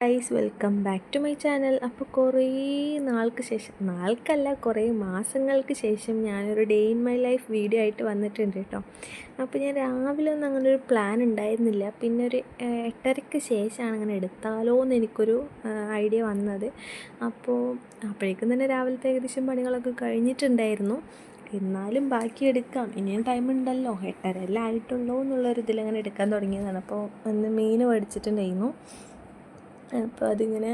Guys welcome back to my channel അപ്പോൾ കുറേ നാൾക്ക് ശേഷം നാൾക്കല്ല കുറേ മാസങ്ങൾക്ക് ശേഷം ഞാനൊരു day in my life video ആയിട്ട് വന്നിട്ടുണ്ട് കേട്ടോ അപ്പോൾ ഞാൻ രാവിലെ ഒന്നും അങ്ങനെ ഒരു പ്ലാൻ ഉണ്ടായിരുന്നില്ല. പിന്നെ ഒരു എട്ടരയ്ക്ക് ശേഷമാണ് അങ്ങനെ എടുത്താലോ എന്ന് എനിക്കൊരു ഐഡിയ വന്നത്. അപ്പോൾ അപ്പോഴേക്കും തന്നെ രാവിലത്തെ ഏകദേശം പണികളൊക്കെ കഴിഞ്ഞിട്ടുണ്ടായിരുന്നു. എന്നാലും ബാക്കി എടുക്കാം. ഇനിയും ടൈം ഉണ്ടല്ലോ. എട്ടര എല്ലാം ആയിട്ടുള്ളൂ എന്നുള്ളൊരു ഇതിലങ്ങനെ എടുക്കാൻ തുടങ്ങിയതാണ്. അപ്പോൾ ഒന്ന് മീൻ മേടിച്ചിട്ടുണ്ടായിരുന്നു. അപ്പോൾ അതിങ്ങനെ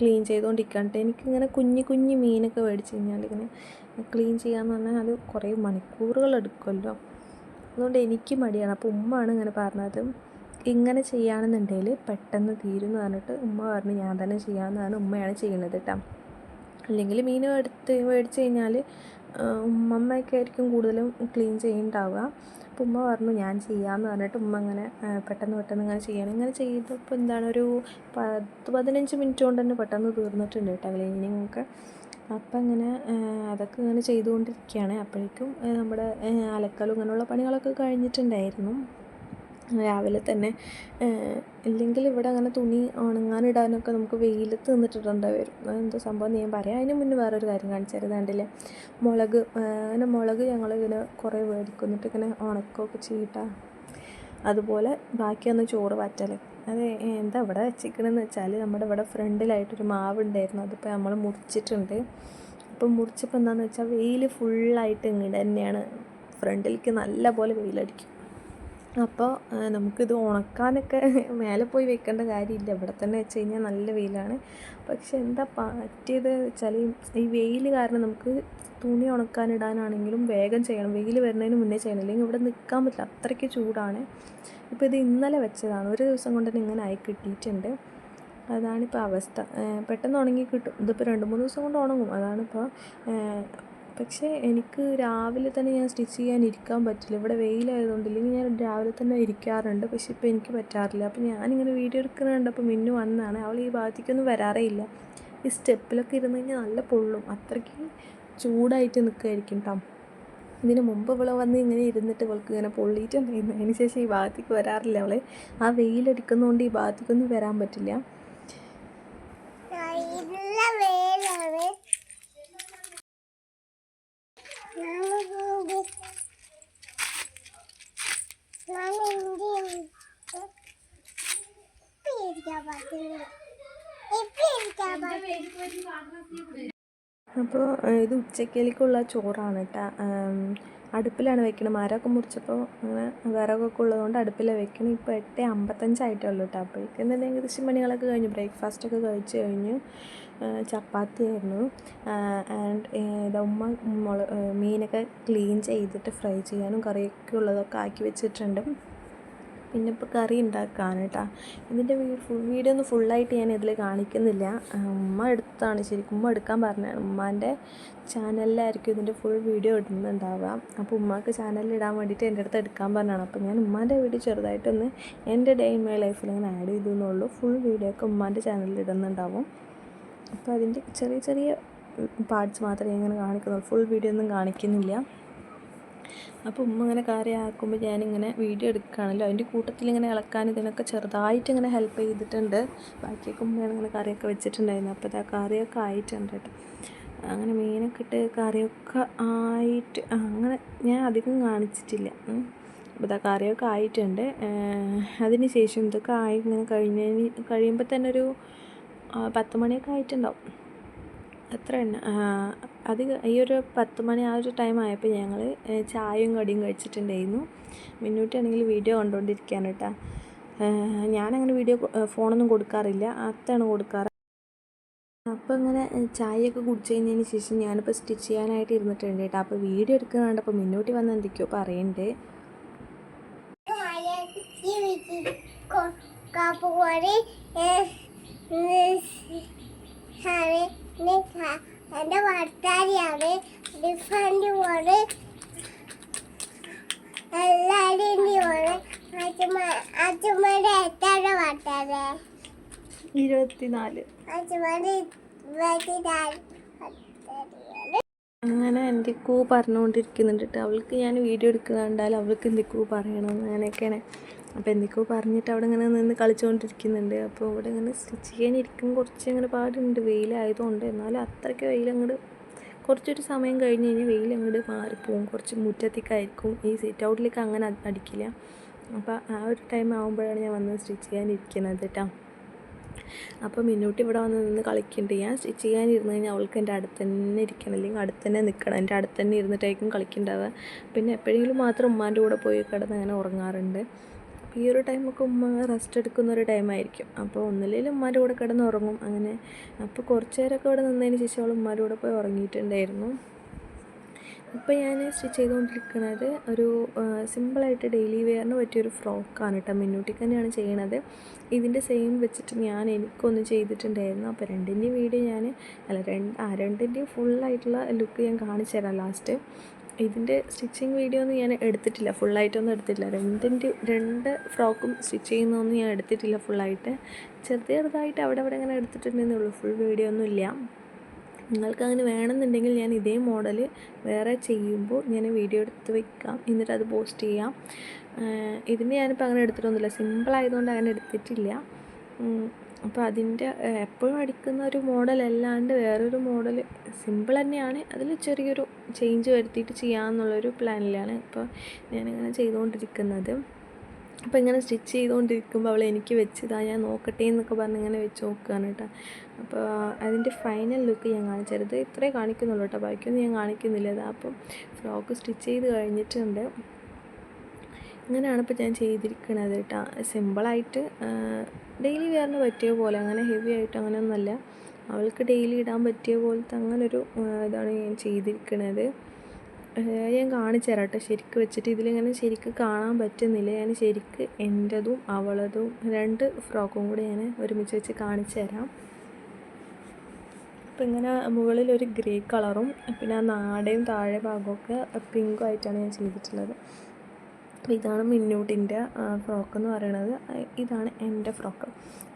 ക്ലീൻ ചെയ്തുകൊണ്ടിരിക്കുകയാണ് എനിക്കിങ്ങനെ കുഞ്ഞു കുഞ്ഞു മീനൊക്കെ മേടിച്ച് കഴിഞ്ഞാൽ ഇങ്ങനെ ക്ലീൻ ചെയ്യാന്ന് പറഞ്ഞാൽ അത് കുറേ മണിക്കൂറുകൾ എടുക്കുമല്ലോ. അതുകൊണ്ട് എനിക്ക് മടിയാണ്. അപ്പോൾ ഉമ്മയാണ് ഇങ്ങനെ പറഞ്ഞത് ഇങ്ങനെ ചെയ്യുകയാണെന്നുണ്ടെങ്കിൽ പെട്ടെന്ന് തീരും എന്ന് പറഞ്ഞിട്ട് ഉമ്മ പറഞ്ഞു ഞാൻ തന്നെ ചെയ്യാമെന്ന് പറഞ്ഞാൽ ഉമ്മയാണ് ചെയ്യുന്നത് കേട്ടോ അല്ലെങ്കിൽ മീൻ എടുത്ത് മേടിച്ച് കഴിഞ്ഞാൽ ഉമ്മമ്മയൊക്കെ ആയിരിക്കും കൂടുതലും ക്ലീൻ ചെയ്യുന്നുണ്ടാവുക അപ്പോൾ ഉമ്മ പറഞ്ഞു ഞാൻ ചെയ്യാമെന്ന് പറഞ്ഞിട്ട് ഉമ്മ അങ്ങനെ പെട്ടെന്ന് പെട്ടെന്ന് ഇങ്ങനെ ചെയ്യണം. ഇങ്ങനെ ചെയ്തപ്പോൾ എന്താണ് ഒരു പത്ത് പതിനഞ്ച് മിനിറ്റ് കൊണ്ട് തന്നെ പെട്ടെന്ന് തീർന്നിട്ടുണ്ട് കേട്ടോ ക്ലീനിങ് ഒക്കെ അപ്പം ഇങ്ങനെ അതൊക്കെ ഇങ്ങനെ ചെയ്തുകൊണ്ടിരിക്കുകയാണ്. അപ്പോഴേക്കും നമ്മുടെ അലക്കലും ഇങ്ങനെയുള്ള പണികളൊക്കെ കഴിഞ്ഞിട്ടുണ്ടായിരുന്നു. രാവിലെ തന്നെ ഇല്ലെങ്കിൽ ഇവിടെ അങ്ങനെ തുണി ഉണങ്ങാനിടാനൊക്കെ നമുക്ക് വെയിലത്ത് നിന്നിട്ടിടേണ്ടി വരും അതെന്താ സംഭവം ഞാൻ പറയാം. അതിന് മുന്നേ വേറൊരു കാര്യം കാണിച്ചു തരുന്നത് കണ്ടില്ലേ? മുളക് അങ്ങനെ മുളക് ഞങ്ങൾ ഇങ്ങനെ കുറേ മേടിക്കും. എന്നിട്ട് ഇങ്ങനെ ഉണക്കുകയൊക്കെ ചെയ്യിട്ടാ അതുപോലെ ബാക്കിയൊന്ന് ചോറ് വറ്റൽ അത് എന്താ ഇവിടെ വെച്ചിരിക്കണമെന്ന് വെച്ചാൽ നമ്മുടെ ഇവിടെ ഫ്രണ്ടിലായിട്ടൊരു മാവ് ഉണ്ടായിരുന്നു അതിപ്പോൾ നമ്മൾ മുറിച്ചിട്ടുണ്ട്. അപ്പം മുറിച്ചപ്പോൾ എന്താണെന്ന് വെച്ചാൽ വെയിൽ ഫുള്ളായിട്ട് ഇങ്ങോട്ട് തന്നെയാണ്. ഫ്രണ്ടിലേക്ക് നല്ല പോലെ വെയിലടിക്കും. അപ്പോൾ നമുക്കിത് ഉണക്കാനൊക്കെ മേലെ പോയി വെക്കേണ്ട കാര്യമില്ല. ഇവിടെ തന്നെ വെച്ച് കഴിഞ്ഞാൽ നല്ല വെയിലാണ്. പക്ഷെ എന്താ പറ്റിയത് വെച്ചാൽ ഈ വെയിൽ കാരണം നമുക്ക് തുണി ഉണക്കാനിടാനാണെങ്കിലും വേഗം ചെയ്യണം. വെയിൽ വരുന്നതിന് മുന്നേ ചെയ്യണം. അല്ലെങ്കിൽ ഇവിടെ നിൽക്കാൻ പറ്റില്ല. അത്രയ്ക്ക് ചൂടാണ്. ഇപ്പോൾ ഇത് ഇന്നലെ വെച്ചതാണ്. ഒരു ദിവസം കൊണ്ട് തന്നെ ഇങ്ങനെ ആയി കിട്ടിയിട്ടുണ്ട്. അതാണിപ്പോൾ അവസ്ഥ. പെട്ടെന്ന് ഉണങ്ങി കിട്ടും. ഇതിപ്പോൾ രണ്ട് മൂന്ന് ദിവസം കൊണ്ട് ഉണങ്ങും. അതാണിപ്പോൾ പക്ഷേ എനിക്ക് രാവിലെ തന്നെ ഞാൻ സ്റ്റിച്ച് ചെയ്യാൻ ഇരിക്കാൻ പറ്റില്ല. ഇവിടെ വെയിലായതുകൊണ്ട് ഇല്ലെങ്കിൽ ഞാൻ രാവിലെ തന്നെ ഇരിക്കാറുണ്ട്. പക്ഷേ ഇപ്പോൾ എനിക്ക് പറ്റാറില്ല. അപ്പോൾ ഞാനിങ്ങനെ വീഡിയോ എടുക്കുന്നത് കണ്ടപ്പോൾ മിന്നു വന്നതാണ് അവൾ ഈ ഭാഗത്തേക്കൊന്നും വരാറേ ഇല്ല. ഈ സ്റ്റെപ്പിലൊക്കെ ഇരുന്ന് കഴിഞ്ഞാൽ നല്ല പൊള്ളും. അത്രയ്ക്ക് ചൂടായിട്ട് നിൽക്കുമായിരിക്കും കേട്ടോ ഇതിന് മുമ്പ് ഇവളെ വന്ന് ഇങ്ങനെ ഇരുന്നിട്ട് ഇവൾക്ക് ഇങ്ങനെ പൊള്ളിയിട്ടുണ്ടായിരുന്നു. അതിന് ശേഷം ഈ ഭാഗത്തേക്ക് വരാറില്ല അവളെ. ആ വെയിലടിക്കുന്നതുകൊണ്ട് ഈ ഭാഗത്തേക്കൊന്നും വരാൻ പറ്റില്ല നല്ല വേലാണ് ഞാനിത് ഞാൻ എന്ത് ഇരിക്കാൻ പറ്റുന്നു ഇപ്പൊ ഇരിക്കാൻ പറ്റും അപ്പോൾ ഇത് ഉച്ചക്കലേക്കുള്ള ചോറാണ് കേട്ടോ അടുപ്പിലാണ് വെക്കണത്. മരമൊക്കെ മുറിച്ചപ്പോൾ അങ്ങനെ വിറകൊക്കെ ഉള്ളതുകൊണ്ട് അടുപ്പിലാണ് വെക്കണം ഇപ്പോൾ എട്ട് അമ്പത്തഞ്ചായിട്ടേ ഉള്ളൂ കേട്ടോ അപ്പോഴേക്കും തന്നെ ഏകദേശം പണികളൊക്കെ കഴിഞ്ഞു. ബ്രേക്ക്ഫാസ്റ്റൊക്കെ കഴിച്ച് കഴിഞ്ഞു. ചപ്പാത്തി ആയിരുന്നു. ആൻഡ് ഇതമ്മ ഉമ്മ മുള മീനൊക്കെ ക്ലീൻ ചെയ്തിട്ട് ഫ്രൈ ചെയ്യാനും കറിയൊക്കെ ഉള്ളതൊക്കെ ആക്കി വെച്ചിട്ടുണ്ട്. പിന്നെ ഇപ്പോൾ കറി ഉണ്ടാക്കാൻ കേട്ടോ ഇതിന്റെ വീഡിയോ ഒന്നും ഫുള്ളായിട്ട് ഞാൻ ഇതിൽ കാണിക്കുന്നില്ല. ഉമ്മ എടുത്താണ് ശരിക്കും. ഉമ്മ എടുക്കാൻ പറഞ്ഞതാണ് ഉമ്മാന്റെ ചാനലിലായിരിക്കും ഇതിന്റെ ഫുൾ വീഡിയോ ഇടുന്നുണ്ടാവുക അപ്പോൾ ഉമ്മാക്ക് ചാനലിൽ ഇടാൻ വേണ്ടിയിട്ട് എന്റെ അടുത്ത് എടുക്കാൻ പറഞ്ഞതാണ് അപ്പോൾ ഞാൻ ഉമ്മാന്റെ വീഡിയോ ചെറുതായിട്ടൊന്ന് എന്റെ ഡേ ഇൻ മൈ ലൈഫിൽ ഇങ്ങനെ ആഡ് ചെയ്തു എന്നുള്ളൂ ഫുൾ വീഡിയോ ഒക്കെ ഉമ്മാന്റെ ചാനലിൽ ഇടുന്നുണ്ടാവും. അപ്പോൾ അതിന്റെ ചെറിയ ചെറിയ പാർട്സ് മാത്രമേ ഇങ്ങനെ കാണിക്കുന്നുള്ളൂ. ഫുൾ വീഡിയോ ഒന്നും കാണിക്കുന്നില്ല. അപ്പോൾ ഉമ്മ ഇങ്ങനെ കാര്യമാക്കുമ്പോൾ ഞാനിങ്ങനെ വീഡിയോ എടുക്കുകയാണല്ലോ. അതിന്റെ കൂട്ടത്തിൽ ഇങ്ങനെ ഇളക്കാൻ ഇതിനൊക്കെ ചെറുതായിട്ട് ഇങ്ങനെ ഹെൽപ്പ് ചെയ്തിട്ടുണ്ട്. ബാക്കിയൊക്കെ ഉമ്മയാണ് ഇങ്ങനെ കറിയൊക്കെ വെച്ചിട്ടുണ്ടായിരുന്നു അപ്പോൾ ഇതാ കറിയൊക്കെ ആയിട്ടുണ്ട് കേട്ടോ. അങ്ങനെ മീനൊക്കെ ഇട്ട് കറിയൊക്കെ ആയിട്ട് അങ്ങനെ ഞാൻ അധികം കാണിച്ചിട്ടില്ല. അപ്പോൾ ഇതാ കറിയൊക്കെ ആയിട്ടുണ്ട്. അതിന് ശേഷം ഇതൊക്കെ ആയി ഇങ്ങനെ കഴിഞ്ഞതിന് കഴിയുമ്പോൾ തന്നെ ഒരു പത്ത് മണിയൊക്കെ ആയിട്ടുണ്ടാവും. അത്ര തന്നെ അത് ഈ ഒരു പത്ത് മണി ആ ഒരു ടൈം ആയപ്പോൾ ഞങ്ങൾ ചായയും കടിയും കഴിച്ചിട്ടുണ്ടായിരുന്നു. മിന്നൂട്ടാണെങ്കിൽ വീഡിയോ കണ്ടുകൊണ്ടിരിക്കുകയാണ് കേട്ടോ ഞാനങ്ങനെ വീഡിയോ ഫോണൊന്നും കൊടുക്കാറില്ല. അത്താണ് കൊടുക്കാറ്. അപ്പോൾ ഇങ്ങനെ ചായയൊക്കെ കുടിച്ച് കഴിഞ്ഞതിന് ശേഷം ഞാനിപ്പോൾ സ്റ്റിച്ച് ചെയ്യാനായിട്ട് ഇരുന്നിട്ടുണ്ട് കേട്ടോ അപ്പോൾ വീഡിയോ എടുക്കുന്നുണ്ട് അപ്പോൾ മിന്നൂട്ടി വന്ന് എന്തൊക്കെയോ പറയുന്നുണ്ട് കാപ്പുകോരി എന്റെ വാർത്താരിയാണ്. ഡിഫറെന്റ് പോലെ. എല്ലാവരും പോലെ അച്ഛമ്മ അച്ഛമ്മയുടെ എത്ര ഭർത്താവ് ഇരുപത്തിനാല്. അച്ഛമ്മയുടെ ഇരുപത്തിനാല് അങ്ങനെ എന്തൊക്കെയോ പറഞ്ഞുകൊണ്ടിരിക്കുന്നുണ്ട് കേട്ടോ. അവൾക്ക് ഞാൻ വീഡിയോ എടുക്കുന്ന കണ്ടാൽ അവൾക്ക് എന്തൊക്കെയോ പറയണം അങ്ങനെയൊക്കെയാണ്. അപ്പോൾ എന്തൊക്കെയോ പറഞ്ഞിട്ട് അവിടെ ഇങ്ങനെ നിന്ന് കളിച്ചുകൊണ്ടിരിക്കുന്നുണ്ട് അപ്പോൾ അവിടെ ഇങ്ങനെ സ്റ്റിച്ച് ചെയ്യാൻ ഇരിക്കും കുറച്ച് ഇങ്ങനെ പാടുണ്ട്. വെയിലായതുകൊണ്ട്. എന്നാലും അത്രയ്ക്ക് വെയിൽ അങ്ങോട്ട് കുറച്ചൊരു സമയം കഴിഞ്ഞ് കഴിഞ്ഞാൽ വെയിൽ അങ്ങോട്ട് മാറിപ്പോവും. കുറച്ച് മുറ്റത്തേക്കായിരിക്കും. ഈ സിറ്റ് ഔട്ടിലേക്ക് അങ്ങനെ അടിക്കില്ല. അപ്പോൾ ആ ഒരു ടൈം ആകുമ്പോഴാണ് ഞാൻ വന്ന് സ്റ്റിച്ച് ചെയ്യാനിരിക്കുന്നത് കേട്ടോ അപ്പോൾ മിന്നൂട്ടി ഇവിടെ വന്ന് നിന്ന് കളിക്കുന്നുണ്ട് ഞാൻ സ്റ്റിച്ച് ചെയ്യാനിരുന്ന് കഴിഞ്ഞാൽ അവൾക്ക് എന്റെ അടുത്ത് തന്നെ ഇരിക്കണം. അല്ലെങ്കിൽ അടുത്ത് തന്നെ നിൽക്കണം എന്റെ അടുത്ത് തന്നെ ഇരുന്നിട്ടായിരിക്കും കളിക്കുന്നുണ്ടാവുക പിന്നെ എപ്പോഴെങ്കിലും മാത്രം ഉമ്മാന്റെ കൂടെ പോയി കിടന്ന് അങ്ങനെ ഉറങ്ങാറുണ്ട്. ഈ ഒരു ടൈമൊക്കെ ഉമ്മ റെസ്റ്റ് എടുക്കുന്ന ഒരു ടൈമായിരിക്കും അപ്പോൾ ഒന്നില്ലെങ്കിലും ഉമ്മാന്റെ കൂടെ കിടന്ന് ഉറങ്ങും. അങ്ങനെ അപ്പോൾ കുറച്ച് നേരമൊക്കെ ഇവിടെ നിന്നതിന് ശേഷം അവൾ ഉമ്മാന്റെ കൂടെ പോയി ഉറങ്ങിയിട്ടുണ്ടായിരുന്നു. ഇപ്പോൾ ഞാൻ സ്റ്റിച്ച് ചെയ്തുകൊണ്ടിരിക്കുന്നത് ഒരു സിമ്പിളായിട്ട് ഡെയിലി വെയറിന് പറ്റിയൊരു ഫ്രോക്കാണ് കേട്ടോ. മിന്നൂട്ടിക്ക് തന്നെയാണ് ചെയ്യണത്. ഇതിന്റെ സെയിം വെച്ചിട്ട് ഞാൻ എനിക്കൊന്ന് ചെയ്തിട്ടുണ്ടായിരുന്നു. അപ്പോൾ രണ്ടിന്റെയും വീഡിയോ ഞാൻ അല്ല രണ്ട് ആ രണ്ടിന്റെയും ഫുള്ളായിട്ടുള്ള ലുക്ക് ഞാൻ കാണിച്ചു തരാം ലാസ്റ്റ് ഇതിന്റെ സ്റ്റിച്ചിങ് വീഡിയോ ഒന്നും ഞാൻ എടുത്തിട്ടില്ല. ഫുള്ളായിട്ടൊന്നും എടുത്തിട്ടില്ല. രണ്ടിന്റെ രണ്ട് ഫ്രോക്കും സ്റ്റിച്ച് ചെയ്യുന്നതൊന്നും ഞാൻ എടുത്തിട്ടില്ല ഫുള്ളായിട്ട്. ചെറുത് ചെറുതായിട്ട് അവിടെ അവിടെ ഇങ്ങനെ എടുത്തിട്ടുണ്ടെന്നേ ഉള്ളൂ. ഫുൾ വീഡിയോ ഒന്നും ഇല്ല. നിങ്ങൾക്ക് അങ്ങനെ വേണമെന്നുണ്ടെങ്കിൽ ഞാൻ ഇതേ മോഡൽ വേറെ ചെയ്യുമ്പോൾ ഞാൻ വീഡിയോ എടുത്ത് വെക്കാം. എന്നിട്ട് അത് പോസ്റ്റ് ചെയ്യാം. ഇതിന് ഞാനിപ്പോൾ അങ്ങനെ എടുത്തിട്ടൊന്നുമില്ല. സിമ്പിൾ ആയതുകൊണ്ട് അങ്ങനെ എടുത്തിട്ടില്ല. അപ്പോൾ അതിന്റെ എപ്പോഴും അടിക്കുന്ന ഒരു മോഡൽ അല്ലാണ്ട് വേറൊരു മോഡൽ സിമ്പിൾ തന്നെയാണ്. അതിൽ ചെറിയൊരു ചേഞ്ച് വരുത്തിയിട്ട് ചെയ്യാമെന്നുള്ളൊരു പ്ലാനിലാണ് ഇപ്പോൾ ഞാനിങ്ങനെ ചെയ്തുകൊണ്ടിരിക്കുന്നത്. അപ്പോൾ ഇങ്ങനെ സ്റ്റിച്ച് ചെയ്തുകൊണ്ടിരിക്കുമ്പോൾ അവൾ എനിക്ക് വെച്ചതാ ഞാൻ നോക്കട്ടെ എന്നൊക്കെ പറഞ്ഞ് ഇങ്ങനെ വെച്ച് നോക്കുകയാണ് കേട്ടോ. അപ്പോൾ അതിന്റെ ഫൈനൽ ലുക്ക് ഞാൻ കാണിച്ചത് ഇത്രേ കാണിക്കുന്നുള്ളൂ കേട്ടോ. ബാക്കിയൊന്നും ഞാൻ കാണിക്കുന്നില്ല. അപ്പം ഫ്രോക്ക് സ്റ്റിച്ച് ചെയ്ത് കഴിഞ്ഞിട്ടുണ്ട്. ഇങ്ങനെയാണ് ഇപ്പോൾ ഞാൻ ചെയ്തിരിക്കുന്നത് കേട്ടോ. സിമ്പിളായിട്ട് ഡെയിലി വെയറിന് പറ്റിയ പോലെ അങ്ങനെ ഹെവി ആയിട്ട് അങ്ങനെയൊന്നുമല്ല. അവൾക്ക് ഡെയിലി ഇടാൻ പറ്റിയ പോലത്തെ അങ്ങനൊരു ഇതാണ് ഞാൻ ചെയ്തിരിക്കുന്നത് ഞാൻ കാണിച്ചു തരാം കേട്ടോ. ശരിക്ക് വെച്ചിട്ട് ഇതിലിങ്ങനെ ശരിക്ക് കാണാൻ പറ്റുന്നില്ല. ഞാൻ ശരിക്ക് എന്റെതും അവളതും രണ്ട് ഫ്രോക്കും കൂടി ഞാൻ ഒരുമിച്ച് വെച്ച് കാണിച്ചു തരാം. അപ്പം ഇങ്ങനെ മുകളിൽ ഒരു ഗ്രേ കളറും പിന്നെ ആ നാടയും താഴെ ഭാഗമൊക്കെ പിങ്കും ആയിട്ടാണ് ഞാൻ ചെയ്തിട്ടുള്ളത്. അപ്പോൾ ഇതാണ് മിന്നൂട്ടിന്റെ ഫ്രോക്ക് എന്ന് പറയുന്നത് ഇതാണ് എന്റെ ഫ്രോക്ക്.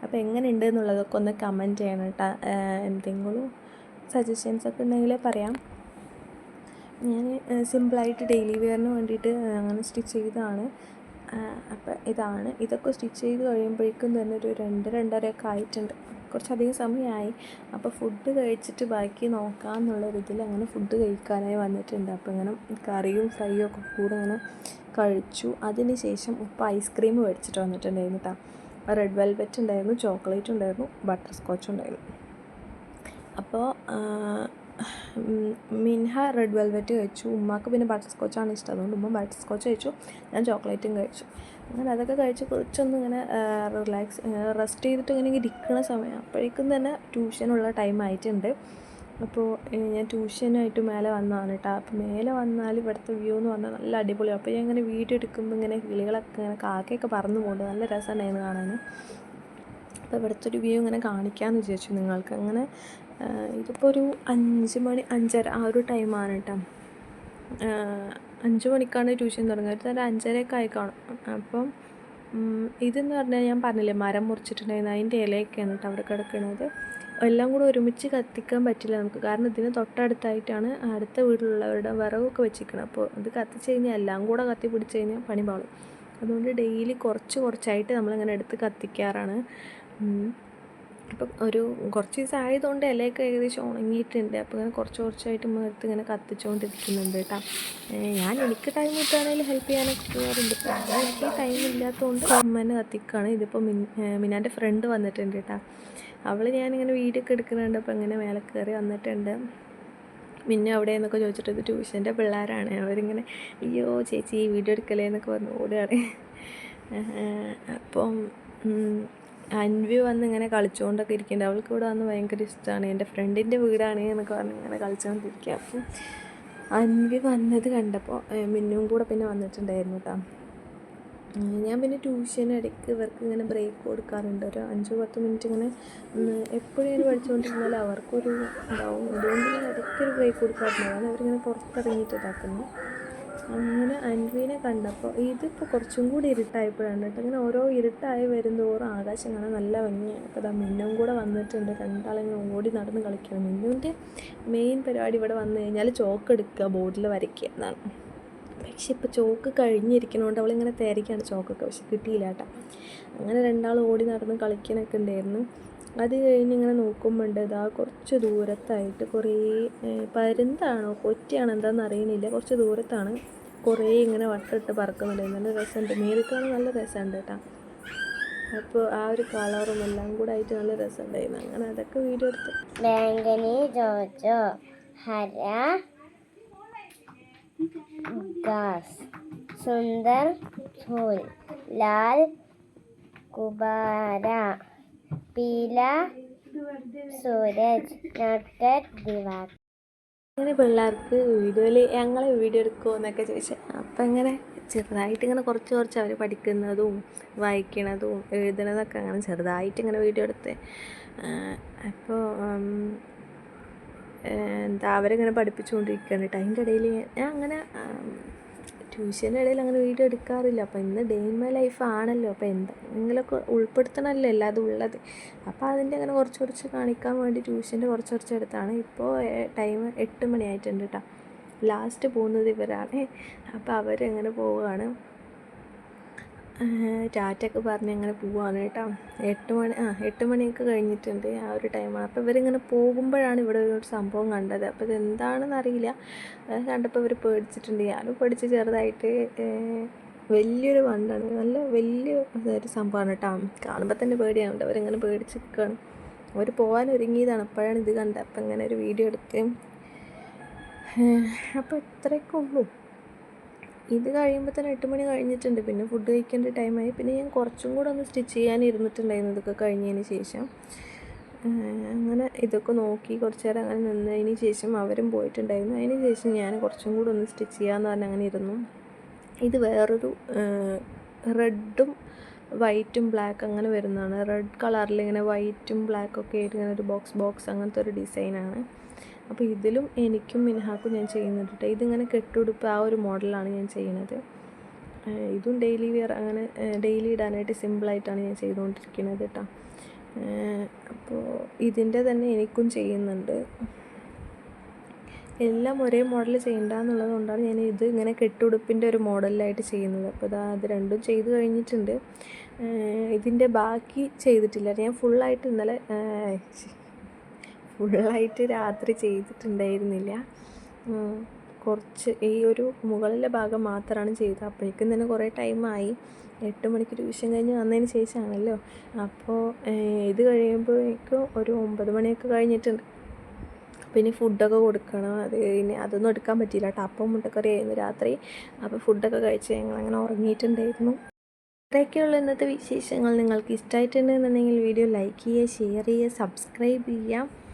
അപ്പോൾ എങ്ങനെ ഉണ്ട് എന്നുള്ളതൊക്കെ ഒന്ന് കമന്റ് ചെയ്യണം കേട്ടോ. എന്തെങ്കിലും സജഷൻസ് ഒക്കെ ഉണ്ടെങ്കിൽ പറയാം. ഞാൻ സിമ്പിളായിട്ട് ഡെയിലി വെയറിന് വേണ്ടിയിട്ട് അങ്ങനെ സ്റ്റിച്ച് ചെയ്തതാണ്. അപ്പം ഇതാണ്. ഇതൊക്കെ സ്റ്റിച്ച് ചെയ്ത് കഴിയുമ്പോഴേക്കും തന്നെ ഒരു രണ്ട് രണ്ടരയൊക്കെ ആയിട്ടുണ്ട്. കുറച്ചധികം സമയമായി. അപ്പോൾ ഫുഡ് കഴിച്ചിട്ട് ബാക്കി നോക്കാമെന്നുള്ളൊരിതിൽ അങ്ങനെ ഫുഡ് കഴിക്കാനായി വന്നിട്ടുണ്ട്. അപ്പോൾ ഇങ്ങനെ കറിയും ഫ്രൈയും ഒക്കെ കൂടെ ഇങ്ങനെ കഴിച്ചു. അതിന് ശേഷം ഉപ്പ ഐസ്ക്രീം മേടിച്ചിട്ട് വന്നിട്ടുണ്ടായിരുന്നു കേട്ടോ റെഡ് വെൽവെറ്റ് ഉണ്ടായിരുന്നു ചോക്ലേറ്റ് ഉണ്ടായിരുന്നു ബട്ടർ സ്കോച്ച് ഉണ്ടായിരുന്നു അപ്പോൾ മിൻഹ റെഡ് വെൽവെറ്റ് കഴിച്ചു. ഉമ്മാക്ക് പിന്നെ ബട്ടർ സ്കോച്ചാണ് ഇഷ്ടം. അതുകൊണ്ട് ഉമ്മ ബട്ടർ സ്കോച്ച് കഴിച്ചു. ഞാൻ ചോക്ലേറ്റും കഴിച്ചു. അങ്ങനെ അതൊക്കെ കഴിച്ച് കുറച്ചൊന്ന് ഇങ്ങനെ റിലാക്സ് റെസ്റ്റ് ചെയ്തിട്ട് ഇങ്ങനെ ഇരിക്കുന്ന സമയം. അപ്പോഴേക്കും തന്നെ ട്യൂഷനുള്ള ടൈം ആയിട്ടുണ്ട്. അപ്പോൾ ഞാൻ ട്യൂഷനായിട്ട് മേലെ വന്നതാണ് കേട്ടോ. അപ്പോൾ മേലെ വന്നാൽ ഇവിടുത്തെ വ്യൂ എന്ന് പറഞ്ഞാൽ നല്ല അടിപൊളിയാണ് അപ്പോൾ ഞാൻ ഇങ്ങനെ വീഡിയോ എടുക്കുമ്പോൾ ഇങ്ങനെ കിളികളൊക്കെ ഇങ്ങനെ കാക്കയൊക്കെ പറന്നു പോകുന്നുണ്ട് നല്ല രസമുണ്ടായിരുന്നു കാണാൻ. അപ്പോൾ ഇവിടുത്തെ ഒരു വ്യൂ ഇങ്ങനെ കാണിക്കാമെന്ന് വിചാരിച്ചു നിങ്ങൾക്ക്. അങ്ങനെ ഇതിപ്പോൾ ഒരു അഞ്ച് മണി അഞ്ചര ആ ഒരു ടൈമാണ് കേട്ടോ. അഞ്ച് മണിക്കാണ് ട്യൂഷൻ തുടങ്ങിയത് ഒരു അഞ്ചരയൊക്കെ ആയി കാണും. അപ്പം ഇതെന്ന് പറഞ്ഞാൽ ഞാൻ പറഞ്ഞില്ലേ മരം മുറിച്ചിട്ടുണ്ടായിരുന്നു അതിന്റെ ഇലയൊക്കെയാണ് കേട്ടോ അവിടെ കിടക്കുന്നത് എല്ലാം കൂടെ ഒരുമിച്ച് കത്തിക്കാൻ പറ്റില്ല നമുക്ക്. കാരണം ഇതിന് തൊട്ടടുത്തായിട്ടാണ് അടുത്ത വീട്ടിലുള്ളവരുടെ വിറകൊക്കെ വെച്ചിരിക്കുന്നത് അപ്പോൾ ഇത് കത്തിച്ച് കഴിഞ്ഞാൽ എല്ലാം കൂടെ കത്തി പിടിച്ച് കഴിഞ്ഞാൽ പണി പാളും. അതുകൊണ്ട് ഡെയിലി കുറച്ച് കുറച്ചായിട്ട് നമ്മളിങ്ങനെ എടുത്ത് കത്തിക്കാറാണ്. അപ്പം ഒരു കുറച്ച് ദിവസം ആയതുകൊണ്ട് ഇലയൊക്കെ ഏകദേശം ഉണങ്ങിയിട്ടുണ്ട്. അപ്പോൾ ഇങ്ങനെ കുറച്ച് കുറച്ചായിട്ട് മേർത്ത് ഇങ്ങനെ കത്തിച്ചുകൊണ്ടിരിക്കുന്നുണ്ട് കേട്ടോ. ഞാൻ എനിക്ക് ടൈം കിട്ടുകയാണെങ്കിൽ ഹെൽപ്പ് ചെയ്യാനൊക്കെ ഇപ്പോൾ എനിക്ക് ടൈം ഇല്ലാത്തതുകൊണ്ട് അമ്മ തന്നെ കത്തിക്കുകയാണ്. ഇതിപ്പോൾ മിൻ മിനാന്റെ ഫ്രണ്ട് വന്നിട്ടുണ്ട് കേട്ടോ. അവൾ ഞാനിങ്ങനെ വീഡിയോ ഒക്കെ എടുക്കുന്നുണ്ട്. അപ്പോൾ ഇങ്ങനെ മേലെ കയറി വന്നിട്ടുണ്ട്. പിന്നെ അവിടെ എന്നൊക്കെ ചോദിച്ചിട്ട് ഇത് ട്യൂഷന്റെ പിള്ളേരാണ്. അവരിങ്ങനെ അയ്യോ ചേച്ചി വീഡിയോ എടുക്കലേ എന്നൊക്കെ പറഞ്ഞ് ഓടുകയാണ്. അപ്പം അൻവി വന്ന് ഇങ്ങനെ കളിച്ചുകൊണ്ടൊക്കെ ഇരിക്കുന്നുണ്ട് അവൾക്ക് ഇവിടെ വന്ന് ഭയങ്കര ഇഷ്ടമാണ് എന്റെ ഫ്രണ്ടിന്റെ വീടാണ് എന്നൊക്കെ പറഞ്ഞ് ഇങ്ങനെ കളിച്ചുകൊണ്ടിരിക്കുക അപ്പം അൻവി വന്നത് കണ്ടപ്പോൾ മിന്നും കൂടെ പിന്നെ വന്നിട്ടുണ്ടായിരുന്നു കേട്ടോ ഞാൻ പിന്നെ ട്യൂഷൻ ഇടയ്ക്ക് ഇവർക്ക് ഇങ്ങനെ ബ്രേക്ക് കൊടുക്കാറുണ്ട്. ഒരു അഞ്ചോ പത്ത് മിനിറ്റ് ഇങ്ങനെ ഒന്ന് എപ്പോഴും ഇങ്ങനെ പഠിച്ചുകൊണ്ടിരുന്നാൽ അവർക്കൊരു ഇതാവും. അതുകൊണ്ട് ഞാൻ ഇടയ്ക്ക് ഒരു ബ്രേക്ക് കൊടുക്കാറുണ്ട്. അതാണ് അവരിങ്ങനെ പുറത്തിറങ്ങിയിട്ട് ഇതാക്കുന്നത്. അങ്ങനെ അൻവീനെ കണ്ടപ്പോൾ ഇതിപ്പോൾ കുറച്ചും കൂടി ഇരുട്ടായപ്പോഴാണ് കേട്ടോ. ഇങ്ങനെ ഓരോ ഇരുട്ടായി വരുന്നോറും ആകാശം കാണാൻ നല്ല ഭംഗിയാണ്. അപ്പോൾ ഇതാ മിന്നും കൂടെ വന്നിട്ടുണ്ട്. രണ്ടാളിങ്ങനെ ഓടി നടന്ന് കളിക്കണം മിന്നുവിന്റെ മെയിൻ പരിപാടി ഇവിടെ വന്നു കഴിഞ്ഞാൽ ചോക്ക് എടുക്കുക ബോർഡിൽ വരയ്ക്കുക എന്നാണ്. പക്ഷെ ഇപ്പോൾ ചോക്ക് കഴിഞ്ഞിരിക്കണോണ്ട് അവളിങ്ങനെ തിരക്കാണ് ചോക്കൊക്കെ. പക്ഷെ കിട്ടിയില്ല കേട്ടോ. അങ്ങനെ രണ്ടാൾ ഓടി നടന്ന് കളിക്കാനൊക്കെ ഉണ്ടായിരുന്നു. അത് കഴിഞ്ഞ് ഇങ്ങനെ നോക്കുമ്പോണ്ട് ഇതാ കുറച്ച് ദൂരത്തായിട്ട് കുറേ പരുന്താണോ? കൊറ്റയാണോ? എന്താണെന്ന് അറിയണില്ല. കുറച്ച് ദൂരത്താണ് കുറേ ഇങ്ങനെ വട്ടിട്ട് പറക്കുന്നുണ്ടായിരുന്നു നല്ല രസമുണ്ട് നേരിട്ടാണ് നല്ല രസമുണ്ട് കേട്ടോ അപ്പോൾ ആ ഒരു കളറും എല്ലാം കൂടെ ആയിട്ട് നല്ല രസമുണ്ടായിരുന്നു അങ്ങനെ അതൊക്കെ വീഡിയോ എടുത്ത്. ബാങ്കനി ജോജോ ഹര സുന്ദർ ലാൽ കുബാര. പീല സൂരജ് നട്ടർ ദിവാകർ. അങ്ങനെ പിള്ളേർക്ക് വീഡിയോയിൽ ഞങ്ങളെ വീഡിയോ എടുക്കുമോ എന്നൊക്കെ ചോദിച്ചാൽ അപ്പം ഇങ്ങനെ ചെറുതായിട്ട് ഇങ്ങനെ കുറച്ച് കുറച്ച് അവർ പഠിക്കുന്നതും വായിക്കണതും എഴുതണതൊക്കെ അങ്ങനെ ചെറുതായിട്ട് ഇങ്ങനെ വീഡിയോ എടുത്ത്. അപ്പോൾ എന്താ അവരിങ്ങനെ പഠിപ്പിച്ചുകൊണ്ടിരിക്കുകയാണ് കേട്ടോ അതിന്റെ ഇടയിൽ ഞാൻ അങ്ങനെ ട്യൂഷന്റെ ഇടയിൽ അങ്ങനെ വീഡിയോ എടുക്കാറില്ല. അപ്പോൾ ഇന്ന് ഡേ ഇൻ മൈ ലൈഫ് ആണല്ലോ. അപ്പോൾ എന്തെങ്കിലുമൊക്കെ ഉൾപ്പെടുത്തണമല്ലോ അല്ലാതെ ഉള്ളത്. അപ്പോൾ അതിന്റെ അങ്ങനെ കുറച്ച് കുറച്ച് കാണിക്കാൻ വേണ്ടി ട്യൂഷന്റെ കുറച്ച് കുറച്ച് എടുത്താണ്. ഇപ്പോൾ ടൈം എട്ട് മണിയായിട്ടുണ്ട് കേട്ടോ ലാസ്റ്റ് പോകുന്നത് ഇവരാണ്. അപ്പോൾ അവരങ്ങനെ പോവുകയാണ്. ടാറ്റൊക്കെ പറഞ്ഞ് അങ്ങനെ പോവാണ് കേട്ടോ. എട്ട് മണി ആ എട്ട് മണിയൊക്കെ കഴിഞ്ഞിട്ടുണ്ട് ആ ഒരു ടൈമാണ് അപ്പോൾ ഇവരിങ്ങനെ പോകുമ്പോഴാണ് ഇവിടെ ഒരു സംഭവം കണ്ടത്. അപ്പോൾ ഇതെന്താണെന്ന് അറിയില്ല. കണ്ടപ്പോൾ ഇവർ പേടിച്ചിട്ടുണ്ട്. ഞാനും പേടിച്ച് ചെറുതായിട്ട് വലിയൊരു വണ്ടാണ്. നല്ല വലിയ ഒരു സംഭവമാണ് കേട്ടോ. കാണുമ്പോൾ തന്നെ പേടിയാവുണ്ട്. അവരിങ്ങനെ പേടിച്ച് നിൽക്കുകയാണ് അവർ പോകാൻ ഒരുങ്ങിയതാണ്. അപ്പോഴാണ് ഇത് കണ്ടത്. അപ്പം ഇങ്ങനെ ഒരു വീഡിയോ എടുത്ത് അപ്പോൾ ഇത്രയൊക്കെ ഉള്ളൂ. ഇത് കഴിയുമ്പോൾ തന്നെ എട്ട് മണി കഴിഞ്ഞിട്ടുണ്ട്. പിന്നെ ഫുഡ് കഴിക്കേണ്ട ടൈമായി പിന്നെ ഞാൻ കുറച്ചും കൂടെ ഒന്ന് സ്റ്റിച്ച് ചെയ്യാൻ ഇരുന്നിട്ടുണ്ടായിരുന്നു. ഇതൊക്കെ കഴിഞ്ഞതിന് ശേഷം. അങ്ങനെ ഇതൊക്കെ നോക്കി കുറച്ച് നേരം അങ്ങനെ നിന്നതിന് ശേഷം അവരും പോയിട്ടുണ്ടായിരുന്നു. അതിന് ശേഷം ഞാൻ കുറച്ചും കൂടെ ഒന്ന് സ്റ്റിച്ച് ചെയ്യാമെന്ന് പറഞ്ഞ് അങ്ങനെ ഇരുന്നു. ഇത് വേറൊരു റെഡും വൈറ്റും ബ്ലാക്ക് അങ്ങനെ വരുന്നതാണ്. റെഡ് കളറിൽ ഇങ്ങനെ വൈറ്റും ബ്ലാക്കൊക്കെ ആയിട്ട് ഇങ്ങനെ ഒരു ബോക്സ് ബോക്സ് അങ്ങനത്തെ ഒരു ഡിസൈനാണ് അപ്പോൾ ഇതിലും എനിക്കും മിനഹാക്കും ഞാൻ ചെയ്യുന്നുണ്ട് കേട്ടോ. ഇതിങ്ങനെ കെട്ടുടുപ്പ് ആ ഒരു മോഡലാണ് ഞാൻ ചെയ്യുന്നത്. ഇതും ഡെയിലി വെയർ അങ്ങനെ ഡെയിലി ഇടാനായിട്ട് സിമ്പിളായിട്ടാണ് ഞാൻ ചെയ്തുകൊണ്ടിരിക്കുന്നത് കേട്ടോ. അപ്പോൾ ഇതിന്റെ തന്നെ എനിക്കും ചെയ്യുന്നുണ്ട്. എല്ലാം ഒരേ മോഡൽ ചെയ്യണ്ട എന്നുള്ളത് കൊണ്ടാണ് ഞാൻ ഇത് ഇങ്ങനെ കെട്ടുടുപ്പിന്റെ ഒരു മോഡലിലായിട്ട് ചെയ്യുന്നത്. അപ്പോൾ ഇതാ അത് രണ്ടും ചെയ്ത് കഴിഞ്ഞിട്ടുണ്ട്. ഇതിന്റെ ബാക്കി ചെയ്തിട്ടില്ല. ഞാൻ ഫുള്ളായിട്ട് ഇന്നലെ ഫുള്ളായിട്ട് രാത്രി ചെയ്തിട്ടുണ്ടായിരുന്നില്ല. കുറച്ച് ഈ ഒരു മുകളിലെ ഭാഗം മാത്രമാണ് ചെയ്തത്. അപ്പോഴേക്കും തന്നെ കുറേ ടൈമായി. എട്ട് മണിക്ക് ട്യൂഷൻ കഴിഞ്ഞ് വന്നതിന് ശേഷമാണല്ലോ. അപ്പോൾ ഇത് കഴിയുമ്പോഴേക്കും ഒരു ഒമ്പത് മണിയൊക്കെ കഴിഞ്ഞിട്ടുണ്ട്. പിന്നെ ഫുഡൊക്കെ കൊടുക്കണം. അത് കഴിഞ്ഞ് അതൊന്നും എടുക്കാൻ പറ്റിയില്ല കേട്ടോ. അപ്പം മുട്ടക്കറി ആയിരുന്നു രാത്രി. അപ്പോൾ ഫുഡൊക്കെ കഴിച്ച് ഞങ്ങൾ അങ്ങനെ ഉറങ്ങിയിട്ടുണ്ടായിരുന്നു. ഇത്രയൊക്കെയുള്ള ഇന്നത്തെ വിശേഷങ്ങൾ. നിങ്ങൾക്ക് ഇഷ്ടമായിട്ടുണ്ടെന്നുണ്ടെങ്കിൽ വീഡിയോ ലൈക്ക് ചെയ്യുക ഷെയർ ചെയ്യുക സബ്സ്ക്രൈബ് ചെയ്യാം ഉം,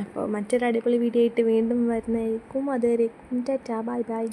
അപ്പോൾ മറ്റൊരു അടിപൊളി വീഡിയോ ആയിട്ട് വീണ്ടും വരുന്നതായിരിക്കും. അതുവരേക്കും ടാറ്റാ. Bye bye.